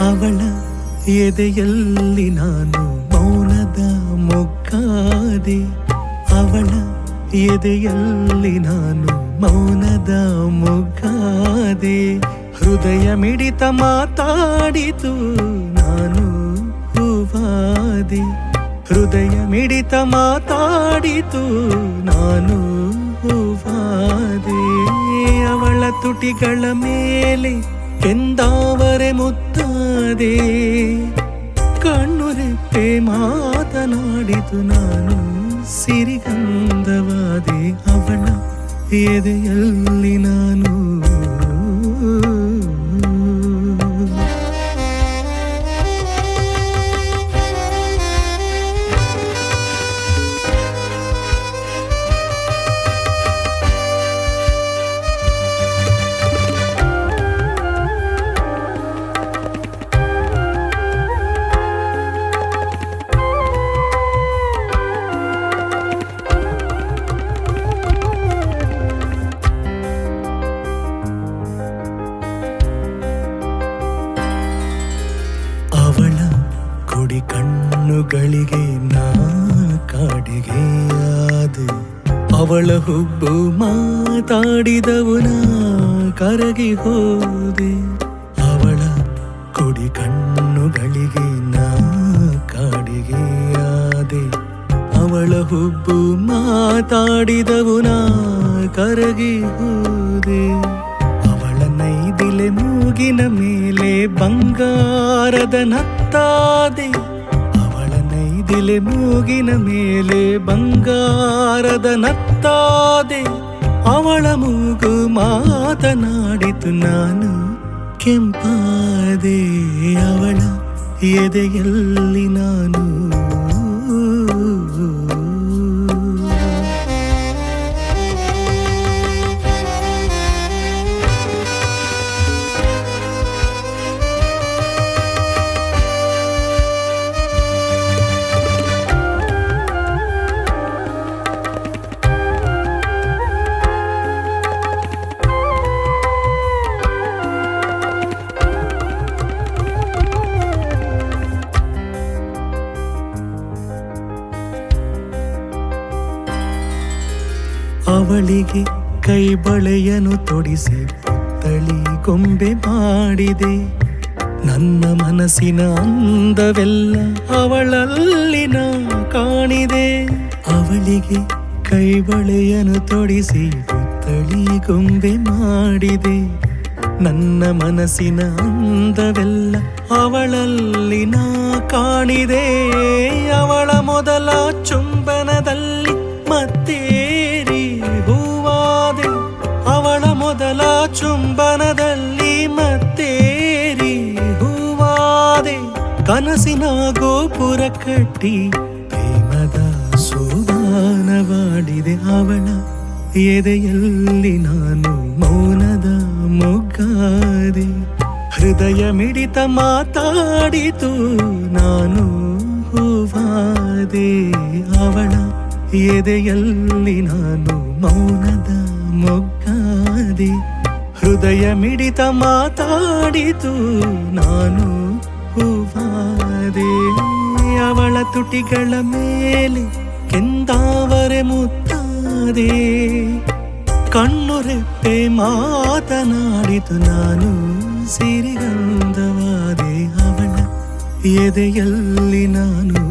ಅವಳ ಎದೆಯಲ್ಲಿ ನಾನು ಮೌನದ ಮೊಗ್ಗಾದೆ. ಅವಳ ಎದೆಯಲ್ಲಿ ನಾನು ಮೌನದ ಮೊಗ್ಗಾದೆ. ಹೃದಯ ಮಿಡಿತ ಮಾತಾಡಿತು, ನಾನು ಹೂವಾದೆ. ಹೃದಯ ಮಿಡಿತ ಮಾತಾಡಿತು, ನಾನು ಹೂವಾದೆ. ಅವಳ ತುಟಿಗಳ ಮೇಲೆ ಕೆಂದಾವರೆ ಮುತ್ತಾದೆ ಕಣ್ಣುರೆಪ್ಪೆ ಮಾತನಾಡಿತು ನಾನು ಸಿರಿಗಂಧವಾದೆ ಅವಳ ಎದೆಯಲ್ಲಿ ನಾನು ಕಣ್ಣುಗಳಿಗೆ ನಾ ಕಾಡಿಗೆಯಾದೆ ಅವಳ ಹುಬ್ಬು ಮಾತಾಡಿದವು ಕರಗಿ ಹೋದೆ. ಅವಳ ಕುಡಿ ಕಣ್ಣುಗಳಿಗೆ ನಾ ಕಾಡಿಗೆಯಾದೆ ಅವಳ ಹುಬ್ಬು ಮಾತಾಡಿದವು ಕರಗಿ ಹೋದೆ. ಅವಳ ನೈದಿಲೆ ಮೂಗಿನ ಮೇಲೆ ಬಂಗಾರದ ನತ್ತಾದೆ. ನೈದಿಲೆ ಮೂಗಿನ ಮೇಲೆ ಬಂಗಾರದ ನತ್ತಾದೆ ಅವಳ ಮೂಗು ಮಾತನಾಡಿತು ನಾನು. ಕೆಂಪಾದೆ ಅವಳ ಎದೆಯಲ್ಲಿ ನಾನು ಅವಳಿಗೆ ಕೈಬಳೆಯನು ತೊಡಿಸಿ ತಳಿ ಗೊಂಬೆ ಮಾಡಿದೆ. ನನ್ನ ಮನಸ್ಸಿನ ಅಂದವೆಲ್ಲ ಅವಳಲ್ಲಿನ ಕಾಣಿದೆ. ಅವಳಿಗೆ ಕೈಬಳೆಯನು ತೊಡಿಸಿ ತಳಿ ಗೊಂಬೆ ಮಾಡಿದೆ. ನನ್ನ ಮನಸ್ಸಿನ ಅಂದವೆಲ್ಲ ಅವಳಲ್ಲಿ ನಾ ಕಾಣಿದೆ. ಅವಳ ಮೊದಲ ಚುಂಬನದಲ್ಲಿ ಚುಂಬನದಲ್ಲಿ ಮತ್ತೇರಿ ಹೂವಾದೆ ಕನಸಿನ ಗೋಪುರ ಕಟ್ಟಿ ಪ್ರೇಮದ ಸೋಬಾನವಾಡಿದೆ ಅವಳ ಎದೆಯಲ್ಲಿ ನಾನು ಮೌನದ ಮೊಗ್ಗಾದೆ. ಹೃದಯ ಮಿಡಿತ ಮಾತಾಡಿತು, ನಾನು ಹೂವಾದೆ. ಅವಳ ಎದೆಯಲ್ಲಿ ನಾನು ಮೌನದ ಮೊಗ್ಗಾದೆ. ಹೃದಯ ಮಿಡಿತ ಮಾತಾಡಿತು, ನಾನು ಹೂವಾದೆ, ಅವಳ ತುಟಿಗಳ ಮೇಲೆ ಕೆಂದಾವರೆ ಮುತ್ತಾದೆ. ಕಣ್ಣುರೆಪ್ಪೆ ಮಾತನಾಡಿತು, ನಾನು ಸಿರಿಗಂಧವಾದೆ, ಅವಳ ಎದೆಯಲ್ಲಿ ನಾನು